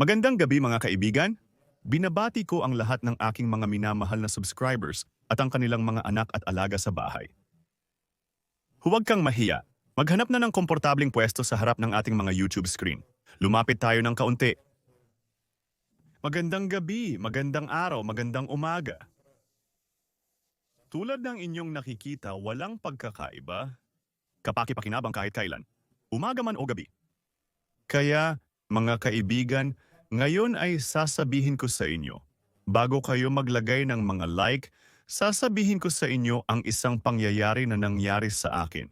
Magandang gabi mga kaibigan. Binabati ko ang lahat ng aking mga minamahal na subscribers at ang kanilang mga anak at alaga sa bahay. Huwag kang mahiya. Maghanap na ng komportabling pwesto sa harap ng ating mga YouTube screen. Lumapit tayo ng kaunti. Magandang gabi, magandang araw, magandang umaga. Tulad ng inyong nakikita, walang pagkakaiba. Kapaki-pakinabang kahit kailan. Umaga man o gabi. Kaya, mga kaibigan, ngayon ay sasabihin ko sa inyo, bago kayo maglagay ng mga like, sasabihin ko sa inyo ang isang pangyayari na nangyari sa akin.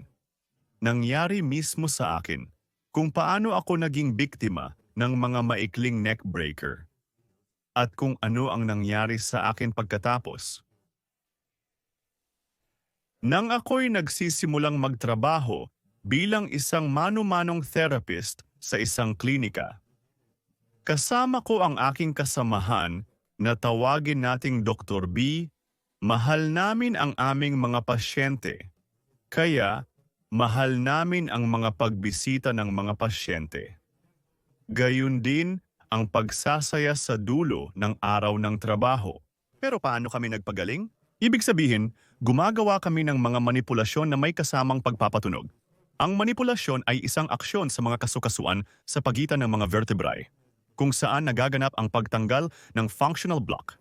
Nangyari mismo sa akin kung paano ako naging biktima ng mga maikling neckbreaker. At kung ano ang nangyari sa akin pagkatapos. Nang ako'y nagsisimulang magtrabaho bilang isang mano-manong therapist sa isang klinika, kasama ko ang aking kasamahan na tawagin nating Dr. B, mahal namin ang aming mga pasyente. Kaya, mahal namin ang mga pagbisita ng mga pasyente. Gayun din ang pagsasaya sa dulo ng araw ng trabaho. Pero paano kami nagpagaling? Ibig sabihin, gumagawa kami ng mga manipulasyon na may kasamang pagpapatunog. Ang manipulasyon ay isang aksyon sa mga kasukasuan sa pagitan ng mga vertebrae, kung saan nagaganap ang pagtanggal ng functional block.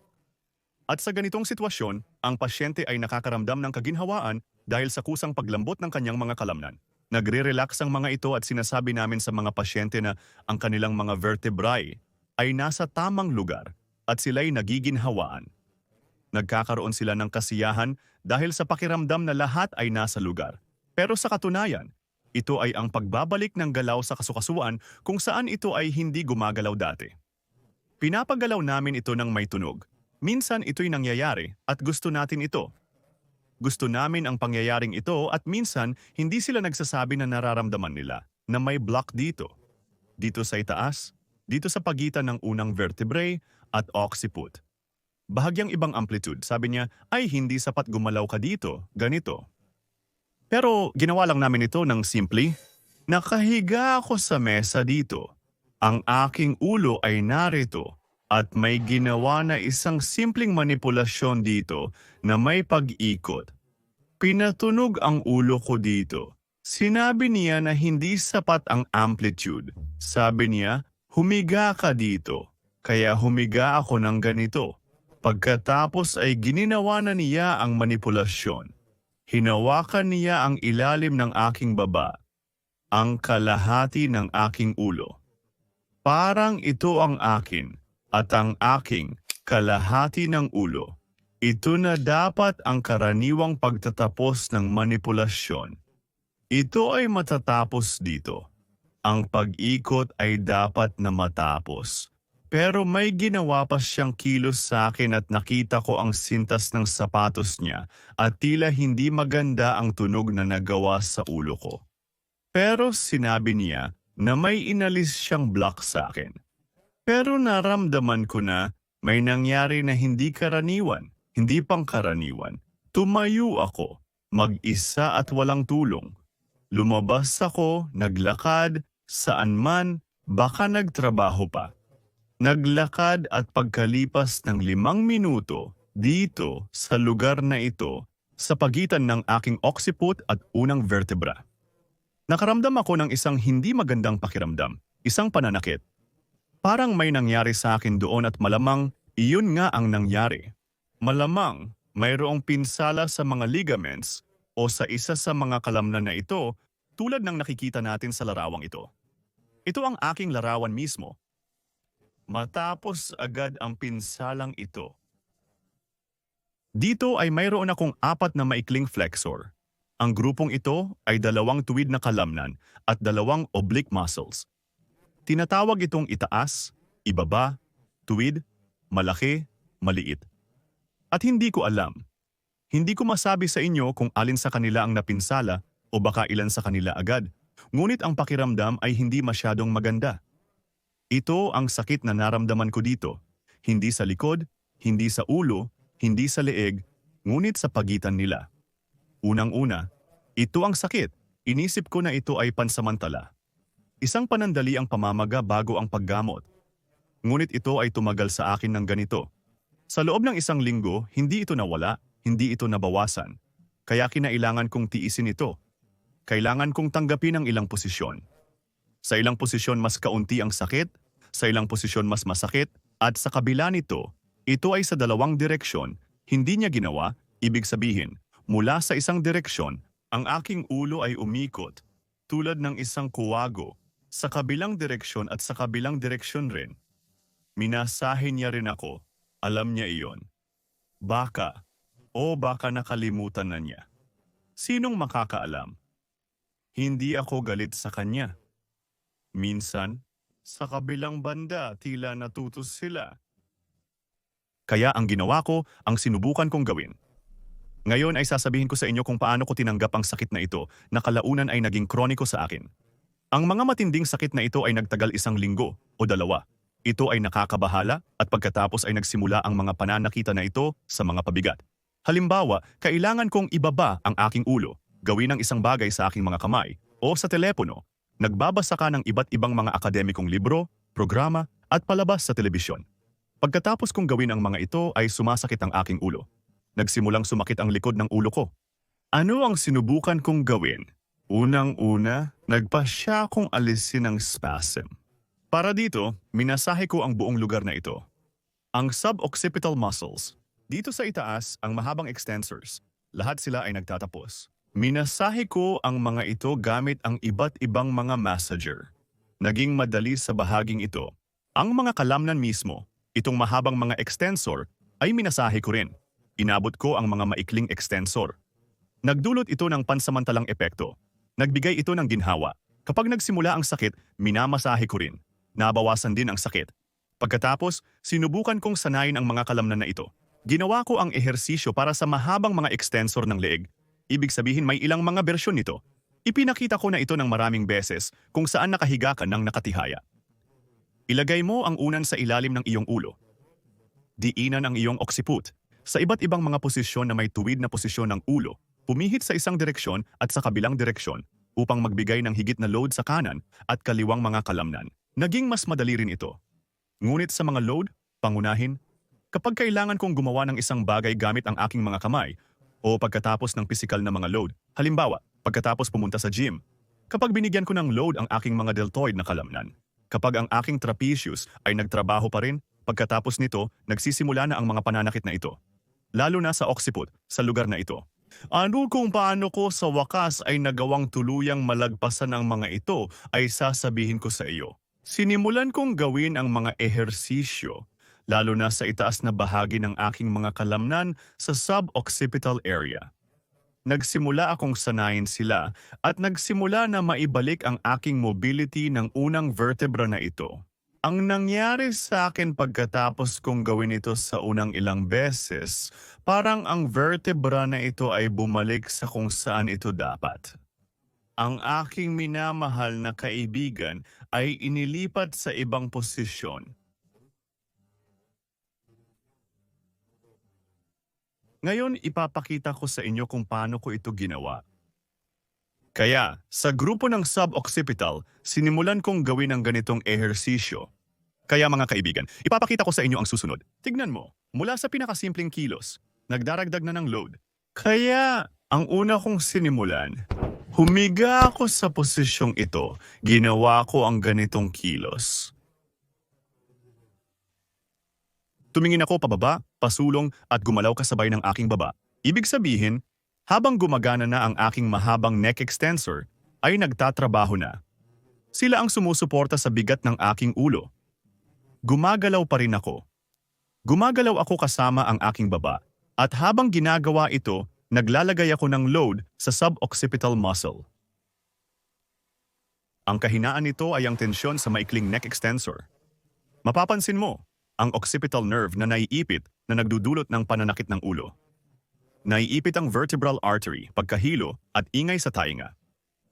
At sa ganitong sitwasyon, ang pasyente ay nakakaramdam ng kaginhawaan dahil sa kusang paglambot ng kanyang mga kalamnan. Nagre-relax ang mga ito at sinasabi namin sa mga pasyente na ang kanilang mga vertebrae ay nasa tamang lugar at sila'y nagiginhawaan. Nagkakaroon sila ng kasiyahan dahil sa pakiramdam na lahat ay nasa lugar. Pero sa katunayan, ito ay ang pagbabalik ng galaw sa kasukasuan kung saan ito ay hindi gumagalaw dati. Pinapagalaw namin ito ng may tunog. Minsan ito'y nangyayari at gusto natin ito. Gusto namin ang pangyayaring ito at minsan hindi sila nagsasabi na nararamdaman nila na may block dito. Dito sa itaas, dito sa pagitan ng unang vertebrae at occiput. Bahagyang ibang amplitude, sabi niya, ay hindi sapat gumalaw ka dito, ganito. Pero ginawa lang namin ito ng simple. Nakahiga ako sa mesa dito. Ang aking ulo ay narito at may ginawa na isang simpleng manipulasyon dito na may pag-ikot. Pinatunog ang ulo ko dito. Sinabi niya na hindi sapat ang amplitude. Sabi niya, humiga ka dito. Kaya humiga ako ng ganito. Pagkatapos ay gininawa na niya ang manipulasyon. Hinawakan niya ang ilalim ng aking baba, ang kalahati ng aking ulo. Parang ito ang akin at ang aking kalahati ng ulo. Ito na dapat ang karaniwang pagtatapos ng manipulasyon. Ito ay matatapos dito. Ang pag-ikot ay dapat na matapos. Pero may ginawa pa siyang kilos sa akin at nakita ko ang sintas ng sapatos niya at tila hindi maganda ang tunog na nagawa sa ulo ko. Pero sinabi niya na may inalis siyang block sa akin. Pero naramdaman ko na may nangyari na hindi karaniwan, hindi pangkaraniwan. Tumayo ako, mag-isa at walang tulong. Lumabas ako, naglakad, saan man, baka nagtrabaho pa. Naglakad at pagkalipas ng limang minuto dito sa lugar na ito sa pagitan ng aking occiput at unang vertebra. Nakaramdam ako ng isang hindi magandang pakiramdam, isang pananakit. Parang may nangyari sa akin doon at malamang iyon nga ang nangyari. Malamang mayroong pinsala sa mga ligaments o sa isa sa mga kalamnan na ito tulad ng nakikita natin sa larawang ito. Ito ang aking larawan mismo Matapos agad ang pinsalang ito. Dito ay mayroon akong apat na maikling flexor. Ang grupong ito ay dalawang tuwid na kalamnan at dalawang oblique muscles. Tinatawag itong itaas, ibaba, tuwid, malaki, maliit. At hindi ko alam. Hindi ko masabi sa inyo kung alin sa kanila ang napinsala o baka ilan sa kanila agad. Ngunit ang pakiramdam ay hindi masyadong maganda. Ito ang sakit na naramdaman ko dito. Hindi sa likod, hindi sa ulo, hindi sa leeg, ngunit sa pagitan nila. Unang-una, ito ang sakit. Inisip ko na ito ay pansamantala. Isang panandali ang pamamaga bago ang paggamot. ngunit ito ay tumagal sa akin ng ganito. Sa loob ng isang linggo, hindi ito nawala, hindi ito nabawasan. Kaya kinailangan kong tiisin ito. Kailangan kong tanggapin ang ilang posisyon. Sa ilang posisyon mas kaunti ang sakit, sa ilang posisyon mas masakit, at sa kabila nito, ito ay sa dalawang direksyon, hindi niya ginawa, ibig sabihin, mula sa isang direksyon, ang aking ulo ay umikot, tulad ng isang kuwago, sa kabilang direksyon at sa kabilang direksyon rin. Minasahe niya rin ako, alam niya iyon. Baka, o baka nakalimutan na niya. Sinong makakaalam? Hindi ako galit sa kanya. Minsan, sa kabilang banda tila natutos sila. Kaya ang ginawa ko, ang sinubukan kong gawin. Ngayon ay sasabihin ko sa inyo kung paano ko tinanggap ang sakit na ito na kalaunan ay naging kroniko sa akin. Ang mga matinding sakit na ito ay nagtagal isang linggo o dalawa. Ito ay nakakabahala at pagkatapos ay nagsimula ang mga pananakita na ito sa mga pabigat. Halimbawa, kailangan kong ibaba ang aking ulo, gawin ang isang bagay sa aking mga kamay o sa telepono. Nagbabasa ka ng iba't ibang mga akademikong libro, programa at palabas sa telebisyon. Pagkatapos kong gawin ang mga ito ay sumasakit ang aking ulo. Nagsimulang sumakit ang likod ng ulo ko. Ano ang sinubukan kong gawin? Unang-una, nagpasya kong alisin ang spasm. Para dito, minasahe ko ang buong lugar na ito. Ang suboccipital muscles. Dito sa itaas, ang mahabang extensors. Lahat sila ay nagtatapos. Minasahe ko ang mga ito gamit ang iba't ibang mga massager. Naging madali sa bahaging ito. Ang mga kalamnan mismo, itong mahabang mga extensor, ay minasahe ko rin. Inabot ko ang mga maikling extensor. Nagdulot ito ng pansamantalang epekto. Nagbigay ito ng ginhawa. Kapag nagsimula ang sakit, minamasahe ko rin. Nabawasan din ang sakit. Pagkatapos, sinubukan kong sanayin ang mga kalamnan na ito. Ginawa ko ang ehersisyo para sa mahabang mga extensor ng leeg. Ibig sabihin may ilang mga bersyon nito. Ipinakita ko na ito ng maraming beses kung saan nakahiga ka ng nakatihaya. Ilagay mo ang unan sa ilalim ng iyong ulo. Diinan ang iyong occiput. Sa iba't ibang mga posisyon na may tuwid na posisyon ng ulo, pumihit sa isang direksyon at sa kabilang direksyon upang magbigay ng higit na load sa kanan at kaliwang mga kalamnan. Naging mas madali rin ito. Ngunit sa mga load, pangunahin, kapag kailangan kong gumawa ng isang bagay gamit ang aking mga kamay o pagkatapos ng pisikal na mga load, halimbawa, pagkatapos pumunta sa gym, kapag binigyan ko ng load ang aking mga deltoid na kalamnan, kapag ang aking trapezius ay nagtrabaho pa rin, pagkatapos nito, nagsisimula na ang mga pananakit na ito. Lalo na sa occiput, sa lugar na ito. Ano kung paano ko sa wakas ay nagawang tuluyang malagpasan ang mga ito ay sasabihin ko sa iyo. Sinimulan kong gawin ang mga ehersisyo, lalo na sa itaas na bahagi ng aking mga kalamnan sa suboccipital area. Nagsimula akong sanayin sila at nagsimula na maibalik ang aking mobility ng unang vertebra na ito. Ang nangyari sa akin pagkatapos kong gawin ito sa unang ilang beses, parang ang vertebra na ito ay bumalik sa kung saan ito dapat. Ang aking minamahal na kaibigan ay inilipat sa ibang posisyon. Ngayon ipapakita ko sa inyo kung paano ko ito ginawa. Kaya, sa grupo ng suboccipital, sinimulan kong gawin ang ganitong ehersisyo. Kaya mga kaibigan, ipapakita ko sa inyo ang susunod. Tignan mo, mula sa pinakasimpleng kilos, nagdaragdag na ng load. Kaya, ang una kong sinimulan, humiga ako sa posisyong ito, ginawa ko ang ganitong kilos. Tumingin ako pababa, pasulong at gumalaw kasabay ng aking baba. Ibig sabihin, habang gumagana na ang aking mahabang neck extensor, ay nagtatrabaho na. Sila ang sumusuporta sa bigat ng aking ulo. Gumagalaw pa rin ako. Gumagalaw ako kasama ang aking baba at habang ginagawa ito, naglalagay ako ng load sa suboccipital muscle. Ang kahinaan nito ay ang tensyon sa maikling neck extensor. Mapapansin mo, ang occipital nerve na naiipit na nagdudulot ng pananakit ng ulo. Naiipit ang vertebral artery, pagkahilo at ingay sa tainga.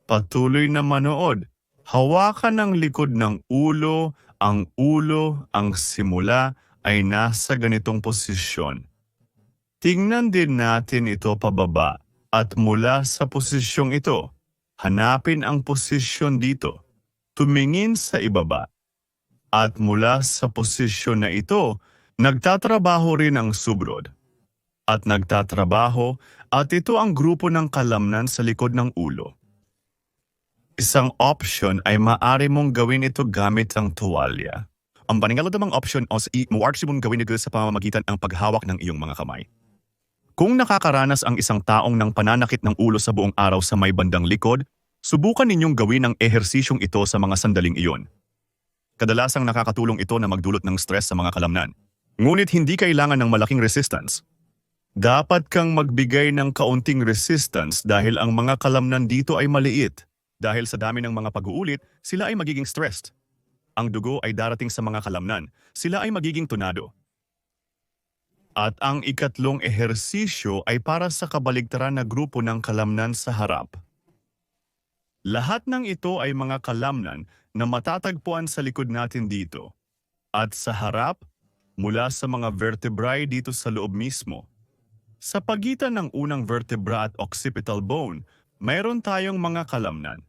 Patuloy na manood. Hawakan ng likod ng ulo, ang ulo, ang simula ay nasa ganitong posisyon. Tingnan din natin ito pababa at mula sa posisyong ito, hanapin ang posisyon dito. Tumingin sa ibaba. At mula sa posisyon na ito, nagtatrabaho rin ang subrod. At nagtatrabaho at ito ang grupo ng kalamnan sa likod ng ulo. Isang option ay maaari mong gawin ito gamit ang tuwalya. Ang paningaladamang option o sa i- maaari mong gawin ito sa pamamagitan ng paghawak ng iyong mga kamay. Kung nakakaranas ang isang taong ng pananakit ng ulo sa buong araw sa may bandang likod, subukan ninyong gawin ang ehersisyong ito sa mga sandaling iyon. Kadalasang nakakatulong ito na magdulot ng stress sa mga kalamnan. Ngunit hindi kailangan ng malaking resistance. Dapat kang magbigay ng kaunting resistance dahil ang mga kalamnan dito ay maliit. Dahil sa dami ng mga pag-uulit, sila ay magiging stressed. Ang dugo ay darating sa mga kalamnan. Sila ay magiging tunado. At ang ikatlong ehersisyo ay para sa kabaligtaran na grupo ng kalamnan sa harap. Lahat ng ito ay mga kalamnan na matatagpuan sa likod natin dito. At sa harap, mula sa mga vertebrae dito sa loob mismo. Sa pagitan ng unang vertebra at occipital bone, mayroon tayong mga kalamnan.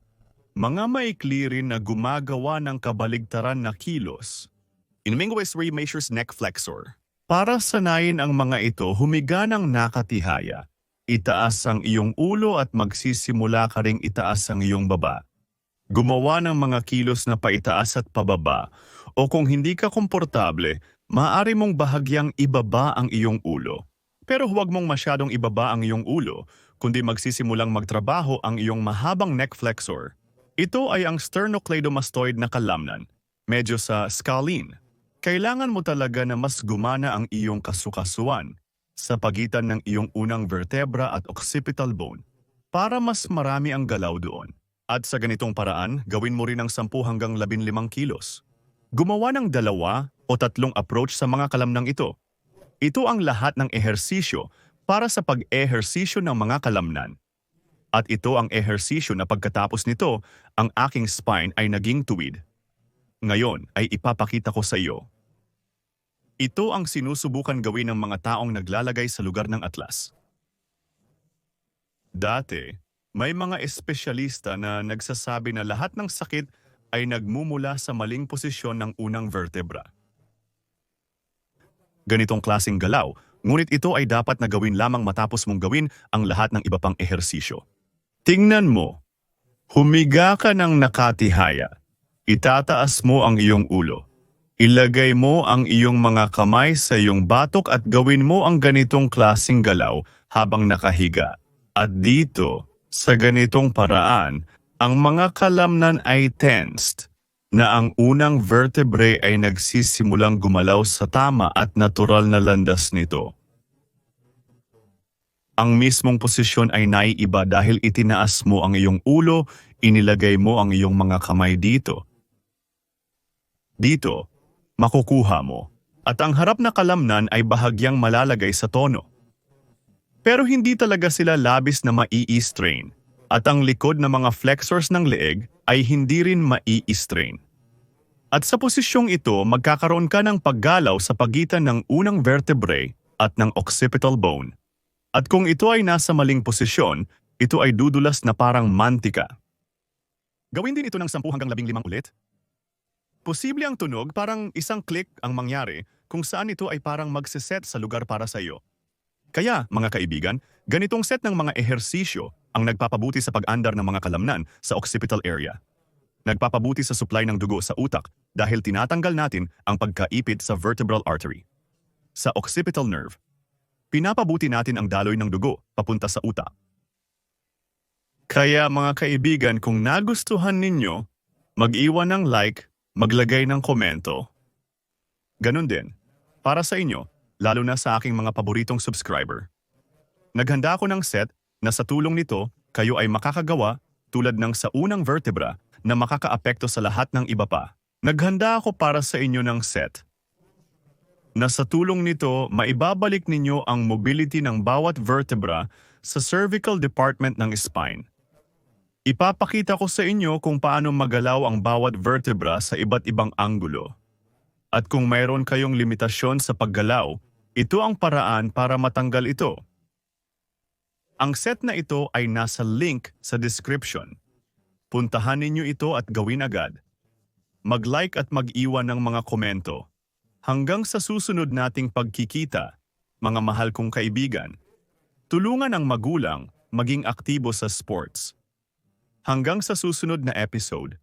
Mga maikli rin na gumagawa ng kabaligtaran na kilos. In Mingues measures neck flexor. Para sanayin ang mga ito, humiga ng nakatihaya. Itaas ang iyong ulo at magsisimula ka ring itaas ang iyong baba. Gumawa ng mga kilos na paitaas at pababa o kung hindi ka komportable, maaari mong bahagyang ibaba ang iyong ulo. Pero huwag mong masyadong ibaba ang iyong ulo, kundi magsisimulang magtrabaho ang iyong mahabang neck flexor. Ito ay ang sternocleidomastoid na kalamnan, medyo sa scalene. Kailangan mo talaga na mas gumana ang iyong kasukasuan sa pagitan ng iyong unang vertebra at occipital bone para mas marami ang galaw doon. At sa ganitong paraan, gawin mo rin ang 10 hanggang 15 kilos. Gumawa ng dalawa o tatlong approach sa mga kalamnang ito. Ito ang lahat ng ehersisyo para sa pag-ehersisyo ng mga kalamnan. At ito ang ehersisyo na pagkatapos nito, ang aking spine ay naging tuwid. Ngayon ay ipapakita ko sa iyo. Ito ang sinusubukan gawin ng mga taong naglalagay sa lugar ng atlas. Dati, may mga espesyalista na nagsasabi na lahat ng sakit ay nagmumula sa maling posisyon ng unang vertebra. Ganitong klasing galaw, ngunit ito ay dapat na gawin lamang matapos mong gawin ang lahat ng iba pang ehersisyo. Tingnan mo, humiga ka ng nakatihaya. Itataas mo ang iyong ulo. Ilagay mo ang iyong mga kamay sa iyong batok at gawin mo ang ganitong klasing galaw habang nakahiga. At dito, sa ganitong paraan, ang mga kalamnan ay tensed na ang unang vertebrae ay nagsisimulang gumalaw sa tama at natural na landas nito. Ang mismong posisyon ay naiiba dahil itinaas mo ang iyong ulo, inilagay mo ang iyong mga kamay dito. Dito, makukuha mo. At ang harap na kalamnan ay bahagyang malalagay sa tono. Pero hindi talaga sila labis na mai-strain. At ang likod ng mga flexors ng leeg ay hindi rin mai-strain. At sa posisyong ito, magkakaroon ka ng paggalaw sa pagitan ng unang vertebrae at ng occipital bone. At kung ito ay nasa maling posisyon, ito ay dudulas na parang mantika. Gawin din ito ng 10 hanggang 15 ulit. Posible ang tunog parang isang click ang mangyari kung saan ito ay parang magsiset sa lugar para sa iyo. Kaya, mga kaibigan, ganitong set ng mga ehersisyo ang nagpapabuti sa pag-andar ng mga kalamnan sa occipital area. Nagpapabuti sa supply ng dugo sa utak dahil tinatanggal natin ang pagkaipit sa vertebral artery. Sa occipital nerve, pinapabuti natin ang daloy ng dugo papunta sa utak. Kaya mga kaibigan, kung nagustuhan ninyo, mag-iwan ng like, maglagay ng komento. Ganon din, para sa inyo, lalo na sa aking mga paboritong subscriber. Naghanda ako ng set na sa tulong nito, kayo ay makakagawa tulad ng sa unang vertebra na makakaapekto sa lahat ng iba pa. Naghanda ako para sa inyo ng set na sa tulong nito maibabalik ninyo ang mobility ng bawat vertebra sa cervical department ng spine. Ipapakita ko sa inyo kung paano magalaw ang bawat vertebra sa iba't ibang anggulo. At kung mayroon kayong limitasyon sa paggalaw, ito ang paraan para matanggal ito. Ang set na ito ay nasa link sa description. Puntahan ninyo ito at gawin agad. mag-like at mag-iwan ng mga komento. Hanggang sa susunod nating pagkikita, mga mahal kong kaibigan, tulungan ang magulang maging aktibo sa sports. Hanggang sa susunod na episode,